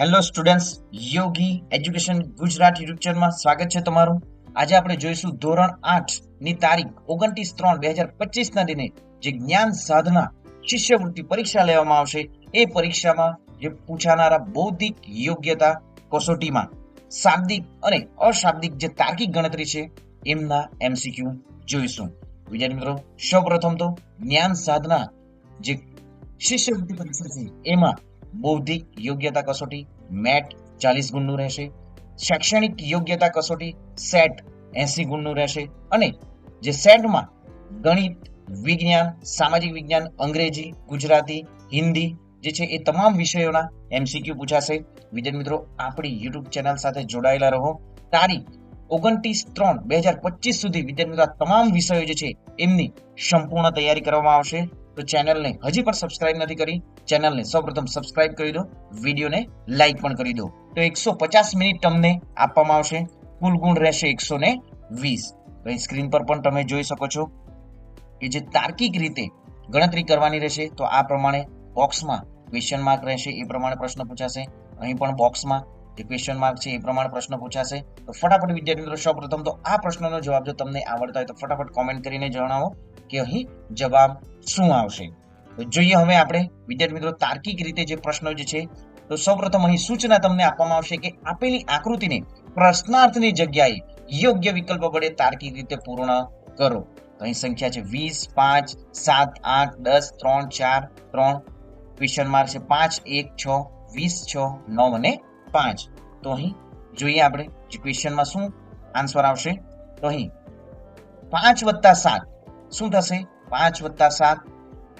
Hello students Yogi education Gujarat YouTube સ્વાગત છે તમારું. આજે આપણે જોઈશું ધોરણ આઠની તારીખ ઓગણત્રીસ ત્રણ બે હજાર પચીસ ના દિને જે જ્ઞાન સાધના શિષ્યવૃત્તિ પરીક્ષા લેવામાં આવશે. એ પરીક્ષામાં જે પૂછાનારા બૌદ્ધિક યોગ્યતા કસોટીમાં શાબ્દિક અને અશાબ્દિક જે તાર્કિક ગણતરી છે એમના એમસીક્યુ જોઈશું. વિદ્યાર્થી મિત્રો, સૌપ્રથમ તો જ્ઞાન સાધના જે શિષ્યવૃત્તિ પરીક્ષા છે એમાં બૌદ્ધિક યોગ્યતા કસોટી, મેટ ચાલીસ ગુણનું રહેશે. શૈક્ષણિક યોગ્યતા કસોટી, સેટ એસી ગુણનું રહેશે. અને જે સેટમાં ગણિત, વિજ્ઞાન, સામાજિક વિજ્ઞાન, અંગ્રેજી, ગુજરાતી, હિન્દી જે છે એ તમામ વિષયોના એમસીક્યુ પૂછાશે. વિદ્યાર્થી મિત્રો, આપણી યુટ્યુબ ચેનલ સાથે જોડાયેલા રહો. તારીખ ઓગણત્રીસ ત્રણ બે હજાર પચીસ સુધી વિદ્યાર્થી મિત્રો તમામ વિષયો જે છે એમની સંપૂર્ણ તૈયારી કરવામાં આવશે. તો ચેનલને હજી પણ સબસ્ક્રાઇબ નથી કરી ચેનલને સૌપ્રથમ સબસ્ક્રાઇબ કરી દો વિડીયોને લાઇક પણ કરી દો. તો એકસો પચાસ મિનિટ તમને આપવામાં આવશે, કુલ ગુણ રહેશે એકસો ને વીસ. તો અહીં સ્ક્રીન પર પણ તમે જોઈ શકો છો કે જે તાર્કિક રીતે ગણતરી કરવાની રહેશે, તો આ પ્રમાણે બોક્સમાં ક્વેશ્ચન માર્ક રહેશે, એ પ્રમાણે પ્રશ્ન પૂછાશે. અહીં પણ બોક્સમાં જે ક્વેશ્ચન માર્ક છે, એ પ્રમાણે પ્રશ્ન પૂછાશે. તો ફટાફટ વિદ્યાર્થી મિત્રો સૌપ્રથમ તો આ પ્રશ્નનો જવાબ જો તમને આવડતા હોય તો ફટાફટ કોમેન્ટ કરીને જણાવો કે અહીં જવાબ શું આવશે. તો જોઈએ હવે આપણે વિદ્યાર્થી મિત્રો તાર્કિક રીતે જે પ્રશ્નો જે છે, તો સૌપ્રથમ અહીં સૂચના તમને આપવામાં આવશે કે આપેલી આકૃતિને પ્રશ્નાર્થની જગ્યાએ યોગ્ય વિકલ્પ વડે તાર્કિક રીતે પૂર્ણ કરો. તો અહીં સંખ્યા છે વીસ, પાંચ, સાત, આઠ, દસ, ત્રણ, ચાર, ત્રણ. ક્વેશ્ચન માર્ક છે પાંચ, એક, છ, વીસ, છ, નવ અને પાંચ. તો અહીં જોઈએ આપણે ક્વેશ્ચનમાં શું આન્સર આવશે? તો અહીં પાંચ વત્તા સાત. શું થશે? પાંચ વત્તા સાત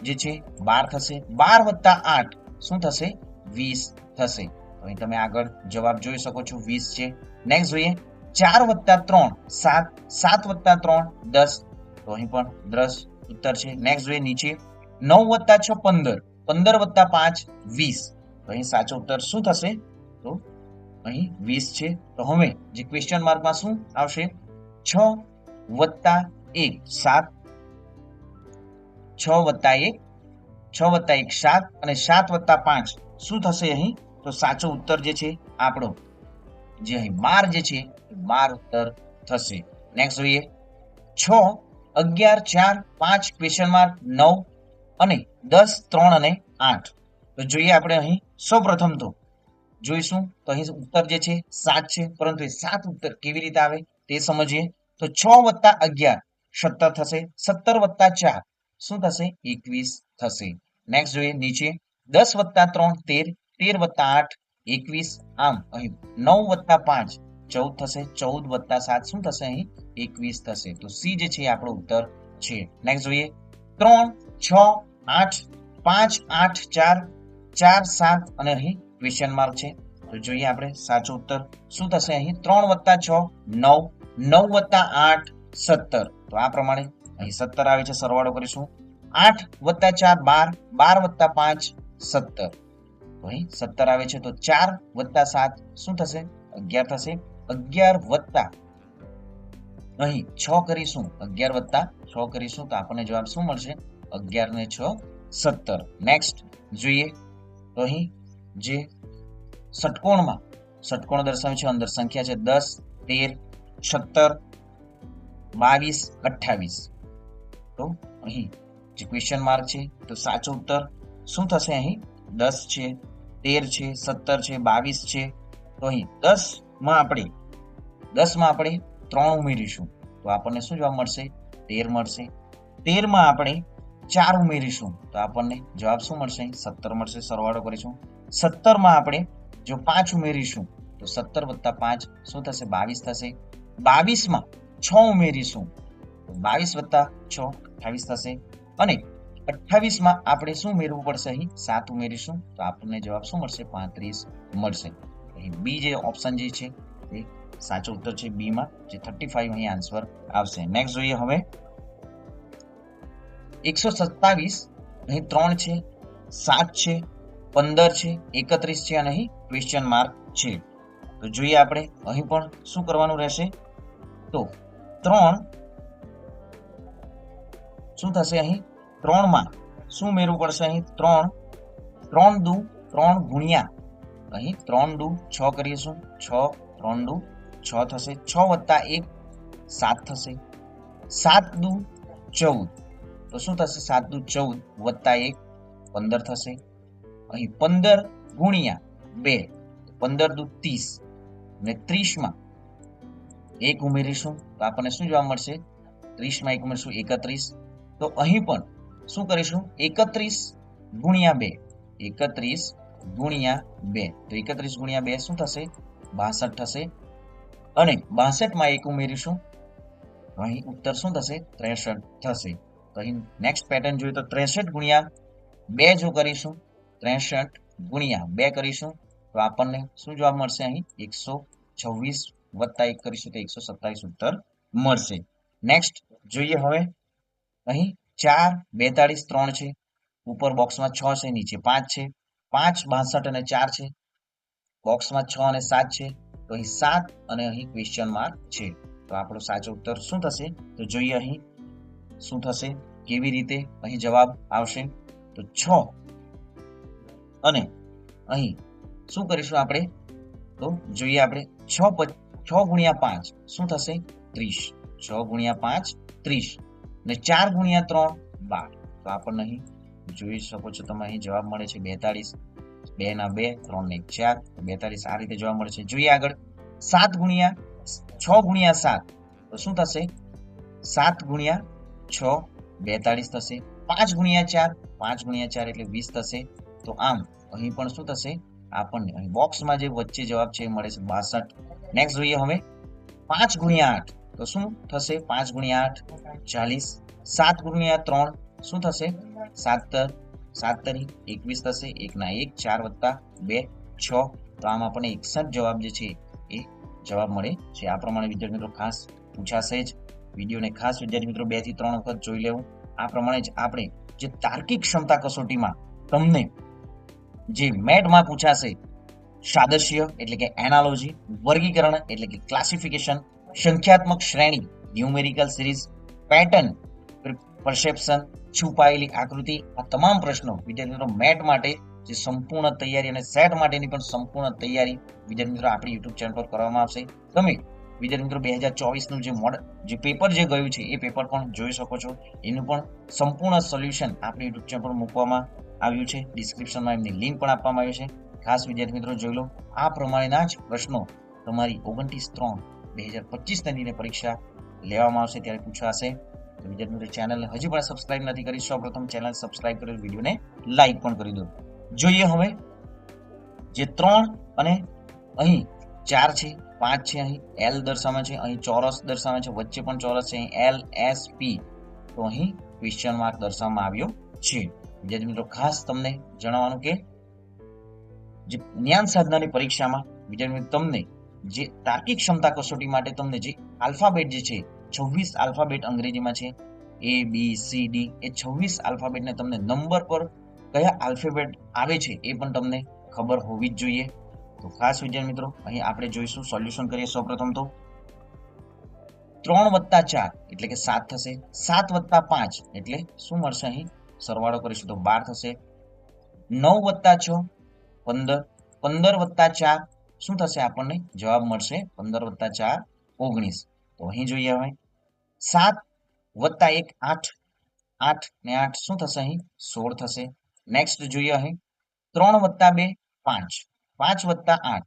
જે છે બાર થશે. બાર વત્તા આઠ. શું થશે? વીસ થશે. તો અહીં તમે આગળ જવાબ જોઈ શકો છો. વીસ છે. નેક્સ્ટ જોઈએ. ચાર વત્તા ત્રણ. સાત. સાત વત્તા ત્રણ. દસ. તો અહીં પણ દસ ઉત્તર છે. નેક્સ્ટ જોઈએ નીચે. નવ વત્તા છ પંદર. પંદર વત્તા પાંચ. વીસ. તો અહીં સાચો ઉત્તર શું થશે? તો અહીં વીસ છે. તો હવે જે ક્વેશ્ચન માર્કમાં શું આવશે? છ વત્તા એક સાત. છ વત્તા એક, છ વત્તા એક સાત અને સાત વત્તા પાંચ. શું થશે અહીં? તો સાચો ઉત્તર જે છે, આપણો જે અહીં બાર જે છે બાર ઉત્તર થશે. નેક્સ્ટ જોઈએ. છ, અગિયાર, ચાર, પાંચ ક્વેશ્ચન માર્ક નવ અને દસ, ત્રણ અને આઠ. તો જોઈએ આપણે અહીં સૌપ્રથમ તો જોઈશું. તો અહીં ઉત્તર જે છે, સાત છે. પરંતુ એ સાત ઉત્તર કેવી રીતે આવે તે સમજીએ. તો છ વત્તા અગિયાર સત્તર થશે. સત્તર વત્તા ચાર શું થશે? એકવીસ થશે. નેક્સ્ટ જોઈએ, નીચે. દસ વત્તા ત્રણ, તેર. તેર વત્તા આઠ, એકવીસ. આમ, અહીં નવ વત્તા પાંચ, ચૌદ થશે. ચૌદ વત્તા સાત શું થશે અહીં? એકવીસ થશે. તો સી જે છે આપણો ઉત્તર છે. નેક્સ્ટ જોઈએ. ત્રણ, છ, આઠ, પાંચ, આઠ, ચાર ચાર, સાત અને અહીં ક્વેશ્ચન માર્ક છે. તો જોઈએ આપણે સાચો ઉત્તર. શું થશે અહીં? ત્રણ વત્તા છ, નવ. નવ વત્તા આઠ, સત્તર. તો આ પ્રમાણે અહીં સત્તર આવે છે સરવાળો કરીશું. આઠ વત્તા ચાર, બાર. બાર વત્તા પાંચ, સત્તર. અહીં સત્તર આવે છે. તો ચાર વત્તા સાત શું થશે? અગિયાર થશે. અગિયાર વત્તા અહીં છ કરીશું. અગિયાર વત્તા છ કરીશું. તો આપણને જવાબ શું મળશે? અગિયાર ને છ, સત્તર. નેક્સ્ટ જોઈએ. તો અહીં જે ષટકોણમાં, ષટકોણ દર્શાવે છે, અંદર સંખ્યા છે દસ, તેર, સત્તર, બાવીસ, અઠ્ઠાવીસ. તો અહીં જે ક્વેશ્ચન માર્ક છે, તો સાચો ઉત્તર શું થશે અહીં? દસ છે, તેર છે, સત્તર છે, બાવીસ છે. તો અહીં દસમાં આપણે દસમાં આપણે ત્રણ ઉમેરીશું. તો આપણને શું જવાબ મળશે? તેર મળશે. તેરમાં આપણે ચાર ઉમેરીશું. તો આપણને જવાબ શું મળશે? સત્તર મળશે. સરવાળો કરીશું. સત્તરમાં આપણે જો પાંચ ઉમેરીશું, તો સત્તર વત્તા પાંચ શું થશે? બાવીસ થશે. બાવીસમાં છ ઉમેરીશું, તો બાવીસ વત્તા છ અઠાવીસ થશે. અને અઠ્ઠાવીસમાં આપણે શું ઉમેરવું પડશે અહીં? સાત ઉમેરીશું, તો આપણને જવાબ શું મળશે? પાંત્રીસ મળશે. અહીં બી જે ઓપ્શન જે છે, એ સાચો ઉત્તર છે બીમાં, જે થર્ટી ફાઈવ અહીં આન્સર આવશે. નેક્સ્ટ જોઈએ હવે. એકસો સત્તાવીસ, અહીં ત્રણ છે, સાત છે પંદર છે, એકત્રીસ છે અને અહીં ક્વેશ્ચન માર્ક છે. તો જોઈએ આપણે અહીં પણ શું કરવાનું રહેશે? તો ત્રણ શું થશે અહીં? ત્રણમાં શું મેળવું પડશે અહીં? ત્રણ ત્રણ દુ, ત્રણ ગુણ્યા. અહીં ત્રણ દુ, છ કરીશું. છ, ત્રણ દુ, છ થશે. છ વત્તા એક, સાત થશે. સાત દુ, ચૌદ. તો શું થશે? સાત દુ, ચૌદ વત્તા એક, પંદર થશે. અહીં પંદર ગુણ્યા બે, પંદર દુ ત્રીસ અને ત્રીસમાં એક ઉમેરીશું. તો આપણને શું જોવા મળશે? ત્રીસમાં એક ઉમેરશું, એકત્રીસ. તો અહીં પણ શું કરીશું? એકત્રીસ ગુણ્યા બે, એકત્રીસ ગુણ્યા બે. તો એકત્રીસ ગુણ્યા બે શું થશે? બાસઠ થશે. અને બાસઠમાં એક ઉમેરીશું. અહીં ઉત્તર શું થશે? ત્રેસઠ થશે. તો અહીં નેક્સ્ટ પેટર્ન જોઈએ તો ત્રેસઠ ગુણ્યા બે જો કરીશું ત્રેસઠ ગુણ્યા બે કરીશું, તો આપણને શું જવાબ મળશે અહીં? એકસો છવ્વીસ વત્તા એક કરીશું તો એકસો સત્તાવીસ ઉત્તર મળશે. નેક્સ્ટ જોઈએ હવે. અહીં ચાર, બેતાળીસ, ત્રણ છે. ઉપર બોક્સમાં છ છે, નીચે પાંચ છે. પાંચ, બાસઠ અને ચાર છે. બોક્સમાં છ અને સાત છે. તો અહીં સાત અને અહીં ક્વેશ્ચન માર્ક છે. તો આપણો સાચો ઉત્તર શું થશે? તો જોઈએ અહીં. શું થશે? કેવી રીતે અહીં જવાબ આવશે? તો છ અને અહીં શું કરીશું આપણે? તો જોઈએ આપણે છ છ ગુણ્યા પાંચ, શું થશે? ત્રીસ. છ ગુણ્યા પાંચ, ત્રીસ. ને ચાર ગુણ્યા ત્રણ, બાર. તો આપણને અહીં જોઈ શકો છો તમે, અહીં જવાબ મળે છે બેતાળીસ. બે ના બે, ત્રણ ને ચાર. બેતાળીસ આ રીતે જોવા મળે છે. જોઈએ આગળ. સાત ગુણ્યા છ ગુણ્યા સાત. તો શું થશે? સાત ગુણ્યા છ, બેતાળીસ થશે. પાંચ ગુણ્યા ચાર. પાંચ ગુણ્યા ચાર એટલે વીસ થશે. તો આમ, અહીં પણ શું થશે? આપણને અહીં બોક્સમાં જે વચ્ચે જવાબ છે એ મળે છે બાસઠ. નેક્સ્ટ જોઈએ હવે. પાંચ ગુણ્યા આઠ. તો શું થશે? પાંચ ગુણ્યા આઠ, ચાલીસ. સાત ગુણ્યા ત્રણ. શું થશે? સાતર. સાતરી. એકવીસ થશે. એકના એક, ચાર વત્તા બે, છ. તો આમ આપણને એકસઠ જવાબ જે છે એ જવાબ મળે છે. આ પ્રમાણે વિદ્યાર્થી મિત્રો ખાસ પૂછાશે જ. વિડીયોને ખાસ વિદ્યાર્થી મિત્રો બેથી ત્રણ વખત જોઈ લેવું. આ પ્રમાણે જ આપણે જે તાર્કિક ક્ષમતા કસોટીમાં તમને જે મેટમાં પૂછાશે સાદશ્ય એટલે કે એનાલોજી વર્ગીકરણ એટલે કે ક્લાસિફિકેશન સંખ્યાત્મક શ્રેણી ન્યુમેરિકલ સિરીઝ પેટર્ન પરસેપ્શન છુપાયેલી આકૃતિ, આ તમામ પ્રશ્નો વિદ્યાર્થી મિત્રો મેટ માટે જે સંપૂર્ણ તૈયારી અને સેટ માટેની પણ સંપૂર્ણ તૈયારી વિદ્યાર્થી મિત્રો આપણી યુટ્યુબ ચેનલ પર કરવામાં આવશે. તમે વિદ્યાર્થી મિત્રો બે હજાર ચોવીસનું જે મોડ, જે પેપર જે ગયું છે, એ પેપર પણ જોઈ શકો છો. એનું પણ સંપૂર્ણ સોલ્યુશન આપણી યુટ્યુબ ચેનલ પર મૂકવામાં આવ્યું છે. ડિસ્ક્રિપ્શનમાં એમની લિંક પણ આપવામાં આવી છે. ખાસ વિદ્યાર્થી મિત્રો જોઈ લો, આ પ્રમાણેના જ પ્રશ્નો તમારી ઓગણત્રીસ ત્રણ બે હજાર પચીસના દિને પરીક્ષા લેવામાં આવશે ત્યારે પૂછાશે. તો વિદ્યાર્થી મિત્રો ચેનલને હજી પણ સબસ્ક્રાઇબ નથી કરી, સૌપ્રથમ ચેનલ સબસ્ક્રાઇબ કરી, વિડીયોને લાઈક પણ કરી દો. જોઈએ હવે, જે ત્રણ અને અહીં ચાર છે, પાંચ છે અહીં એલ દર્શાવે છે, અહીં ચોરસ દર્શાવે છે, વચ્ચે પણ ચોરસ છે, અહીં એલ એસ પી તો અહીં ક્વેશ્ચન માર્ક દર્શાવવામાં આવ્યો છે. વિદ્યાર્થી મિત્રો ખાસ તમને જણાવવાનું કે જે જ્ઞાન સાધનાની પરીક્ષામાં વિદ્યાર્થી તમને જે તાર્કિક ક્ષમતા કસોટી માટે તમને જે આલ્ફાબેટ જે છે, છવ્વીસ આલ્ફાબેટ અંગ્રેજીમાં છે એ બી સી ડી એ છવ્વીસ આલ્ફાબેટને તમને નંબર પર કયા આલ્ફાબેટ આવે છે એ પણ તમને ખબર હોવી જ જોઈએ. તો ખાસ વિદ્યાર્થી મિત્રો, અહીં આપણે જોઈશું, સોલ્યુશન કરીએ સૌપ્રથમ તો. ત્રણ વત્તા ચાર એટલે કે સાત થશે. સાત વત્તા પાંચ એટલે શું મળશે અહીં? સરવાળો કરીશું તો બાર થશે. નવ વત્તા છ, પંદર પંદર વત્તા ચાર, શું થશે આપણને? જવાબ મળશે પંદર વત્તા ચાર, ઓગણીસ. તો અહીં જોઈએ હવે. સાત વત્તા એક, આઠ. આઠ ને આઠ શું થશે અહીં? સોળ થશે. નેક્સ્ટ જોઈએ અહીં ત્રણ વત્તા બે, પાંચ. પાંચ વત્તા આઠ.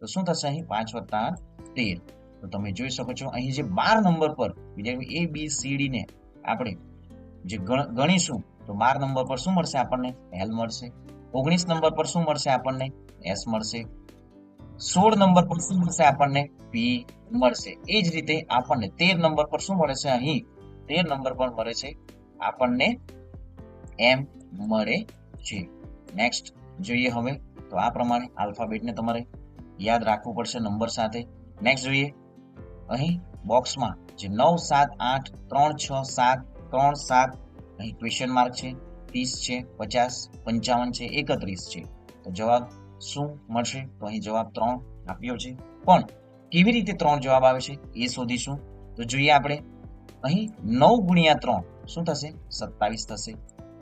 તો શું થશે અહીં? પાંચ વત્તા આઠ તેર. તો તમે જોઈ શકો છો, અહીં જે બાર નંબર પર વિદ્યાર્થી એ બી સી ડી ને આપણે જે ગણીશું તો બાર નંબર પર શું મળશે આપણને? એલ મળશે. ઓગણીસ નંબર પર શું મળશે આપણને? એસ મળશે. સોળ નંબર પર શું મળશે આપણને? પી મળશે. એ જ રીતે આપણને તેર નંબર પર શું મળે છે અહીં? તેર નંબર પર મળે છે આપણને એમ મળે છે. નેક્સ્ટ જોઈએ હવે. તો આ પ્રમાણે આલ્ફાબેટને તમારે યાદ રાખવું પડશે નંબર સાથે. નેક્સ્ટ જોઈએ. અહીં બોક્સમાં જે નવ સાત આઠ ત્રણ છ સાત ત્રણ સાત અહીં ક્વેશ્ચન માર્ક છે, ત્રીસ છે, પચાસ, પંચાવન છે, એકત્રીસ છે. તો જવાબ શું મળશે? તો અહીં જવાબ ત્રણ આપ્યો છે. પણ કેવી રીતે ત્રણ જવાબ આવે છે? એ શોધીશું. તો જોઈએ આપણે. અહીં નવ ગુણ્યા ત્રણ શું થશે? સત્તાવીસ થશે.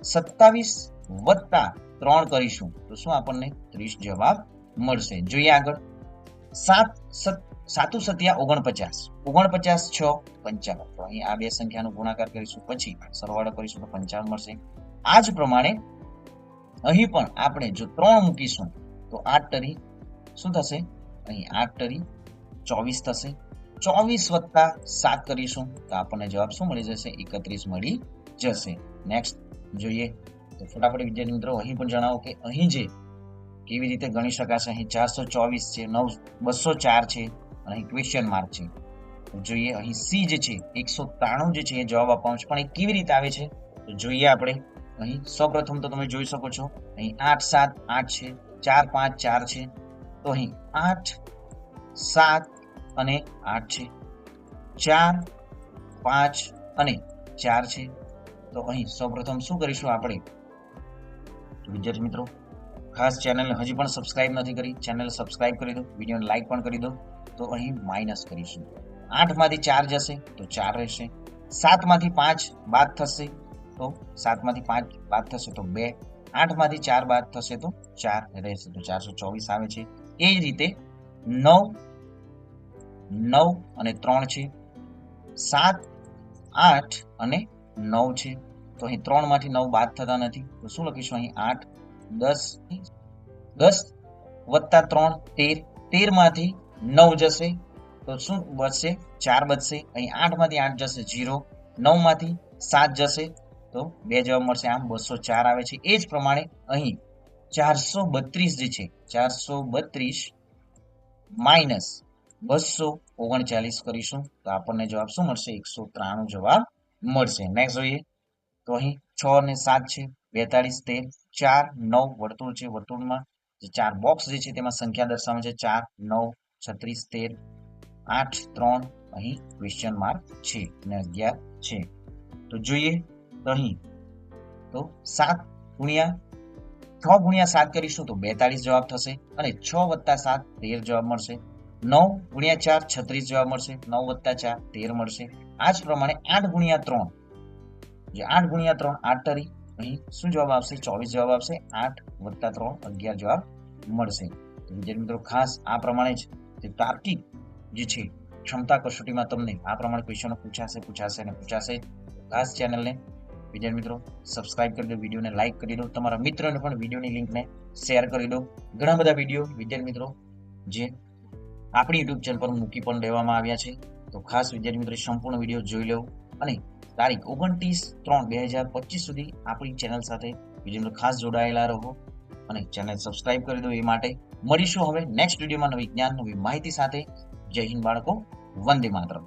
સત્તાવીસ વત્તા ત્રણ કરીશું. તો શું આપણને ત્રીસ જવાબ મળશે? જોઈએ આગળ. સાત સત સાતુ સત્યા ઓગણપચાસ. ઓગણપચાસ છ પંચાવન. તો અહીં આ બે સંખ્યાનો ગુણાકાર કરીશું, પછી સરવાળો કરીશું તો પંચાવન મળશે. આ જ પ્રમાણે અહીં પણ આપણે જો ત્રણ મૂકીશું, તો આઠ તરી શું થશે? અહીં આઠ તરી ચોવીસ થશે. ચોવીસ વત્તા સાત કરીશું, તો આપણને જવાબ શું મળી જશે? એકત્રીસ મળી જશે. નેક્સ્ટ જોઈએ. તો ફટાફટ વિદ્યાર્થી મિત્રો, અહીં પણ જણાવો કે અહીં જે કેવી રીતે ગણી શકાશે? અહીં ચારસો ચોવીસ છે નવ બસો ચાર છે. અહીં ક્વેશ્ચન માર્ક છે. જોઈએ અહીં સી જે છે, એકસો ત્રાણું જે છે એ જવાબ આપવાનો છે. પણ એ કેવી રીતે આવે છે? તો જોઈએ આપણે અહીં. સૌપ્રથમ તો તમે જોઈ શકો છો, અહીં આઠ સાત આઠ છે, ચાર પાંચ ચાર છે. તો અહીં આઠ સાત અને આઠ છે. ચાર પાંચ અને ચાર છે. તો અહીં સૌપ્રથમ શું કરીશું આપણે? વિદ્યાર્થી મિત્રો, ખાસ ચેનલને હજી પણ સબસ્ક્રાઇબ નથી કરી ચેનલ સબસ્ક્રાઇબ કરી દો, વિડીયોને લાઇક પણ કરી દો. તો અહીં માઇનસ કરીશું. આઠમાંથી ચાર જશે, તો ચાર રહેશે. સાતમાંથી પાંચ બાદ થશે, તો સાતમાંથી પાંચ બાદ થશે, તો બે. આઠમાંથી ચાર બાદ થશે, તો ચાર રહેશે, તો ચારસો ચોવીસ આવે છે. એ જ રીતે નવ નવ અને ત્રણ છે. સાત, આઠ અને નવ છે. તો અહીં ત્રણમાંથી નવ બાદ થતા નથી. તો શું લખીશું અહીં? આઠ, દસ દસ વત્તા ત્રણ, તેર. તેરમાંથી નવ જશે, તો શું બચશે ચાર બચશે અહીં આઠમાંથી આઠ જશે જીરો નવમાંથી સાત જશે, તો બે જવાબ મળશે. આમ બસો ચાર આવે છે. એ જ પ્રમાણે અહીં ચારસો બત્રીસ જે છે, ચારસો બત્રીસ માઇનસ બસો ઓગણચાલીસ કરીશું, તો આપણને જવાબ શું મળશે? એકસો ત્રાણું જવાબ મળશે. નેક્સ્ટ જોઈએ. તો અહીં છ અને સાત છે, બેતાળીસ, તેર, ચાર, નવ, વર્તુળ છે. વર્તુળમાં જે ચાર બોક્સ જે છે, તેમાં સંખ્યા દર્શાવે છે. ચાર, નવ છત્રીસ, તેર, આઠ, ત્રણ અહીં ક્વેશ્ચન માર્ક છે અને અગિયાર છે. તો જોઈએ તો અહીં. તો સાત ગુણ્યા, છ ગુણ્યા સાત કરીશું તો બેતાળીસ જવાબ થશે અને છ વત્તા સાત તેર જવાબ મળશે. નવ ગુણ્યા ચાર છત્રીસ જવાબ મળશે. નવ વત્તા ચાર તેર મળશે. આ જ પ્રમાણે આઠ ગુણ્યા ત્રણ. આઠ ગુણ્યા ત્રણ આઠ તરી, અહીં શું જવાબ આવશે? ચોવીસ જવાબ આવશે. આઠ વત્તા ત્રણ અગિયાર જવાબ મળશે. વિદ્યાર્થી મિત્રો ખાસ આ પ્રમાણે જે તાર્કિક જે છે, ક્ષમતા કસોટીમાં તમને આ પ્રમાણે ક્વેશ્ચનો પૂછાશે પૂછાશે અને પૂછાશે. ખાસ ચેનલને વિદ્યાર્થી મિત્રો સબસ્ક્રાઇબ કરી દો, વિડીયોને લાઇક કરી દો. તમારા મિત્રોને પણ વિડીયોની લિંકને શેર કરી દો. ઘણા બધા વીડિયો વિદ્યાર્થી મિત્રો, જે આપણી યુટ્યુબ ચેનલ પર મૂકી પણ દેવામાં આવ્યા છે. તો ખાસ વિદ્યાર્થી મિત્રો, સંપૂર્ણ વીડિયો જોઈ લો અને તારીખ ઓગણત્રીસ ત્રણ બે હજાર પચીસ સુધી આપણી ચેનલ સાથે વીડિયો ખાસ જોડાયેલા રહો અને ચેનલ સબસ્ક્રાઇબ કરી દો એ માટે. મળીશું હવે નેક્સ્ટ વિડીયોમાં નવી જ્ઞાન નવી માહિતી સાથે. જય હિન્દ બાળકો વંદે માતરમ.